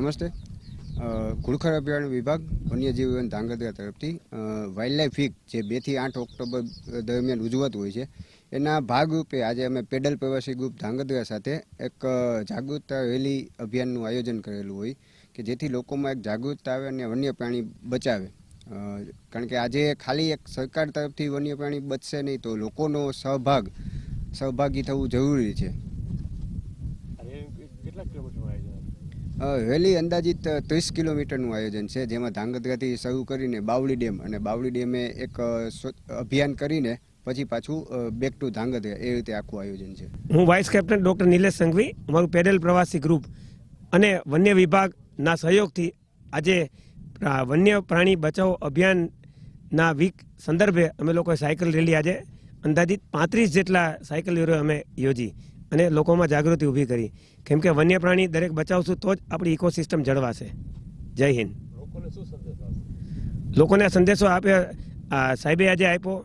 નમસ્તે. ઘુડખર અભયારણ્ય વિભાગ વન્યજીવ વન ધાંગધ્રા તરફથી વાઇલ્ડ લાઇફ વીક જે બેથી આઠ ઓક્ટોબર દરમિયાન ઉજવાતું હોય છે, એના ભાગરૂપે આજે અમે પેડલ પ્રવાસી ગ્રુપ ધાંગધ્રા સાથે એક જાગૃતતા રેલી અભિયાનનું આયોજન કરેલું હોય કે જેથી લોકોમાં એક જાગૃતતા આવે અને વન્ય પ્રાણી બચાવે કારણ કે આજે ખાલી એક સરકાર તરફથી વન્ય પ્રાણી બચશે નહીં તો લોકોનો સહભાગ, સહભાગી થવું જરૂરી છે. અને કેટલા રેલી અંદાજિત ત્રીસ કિલોમીટરનું આયોજન છે, જેમાં ધાંગધ્રાથી શરૂ કરીને બાવળી ડેમ અને બાવળી ડેમે એક અભિયાન કરીને પછી પાછું બેક ટુ ધાંગધ્રા. એ રીતે આખું આયોજન છે. હું vice captain doctor Nilesh Sanghvi અમારું પેડલ પ્રવાસી ગ્રુપ અને વન્ય વિભાગના સહયોગથી આજે વન્ય પ્રાણી બચાવ અભિયાનના વીક સંદર્ભે અમે લોકોએ સાયકલ રેલી આજે અંદાજિત પાંત્રીસ જેટલા સાયકલ રેલીઓ અમે યોજી. અને લોકોમાં જાગૃતિ ઊભી કરી. કેમ કે વન્ય પ્રાણી દરેક બચાવશું તો જ આપણી ઇકોસિસ્ટમ જળવાશે. જય હિન્દ. લોકોને શું સંદેશ લોકોને આ સંદેશો આપ્યા સાહેબે આજે આપ્યો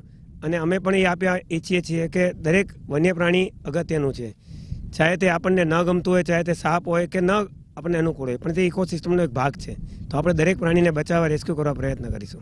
અને અમે પણ એ આપ્યા ઈચ્છીએ છીએ કે દરેક વન્ય પ્રાણી અગત્યનું છે. ચાહે તે આપણને ન ગમતું હોય ચાહે તે સાપ હોય કે ન આપણને અનુકૂળ હોય પણ તે ઇકોસિસ્ટમનો એક ભાગ છે. તો આપણે દરેક પ્રાણીને બચાવવા રેસ્ક્યુ કરવા પ્રયત્ન કરીશું.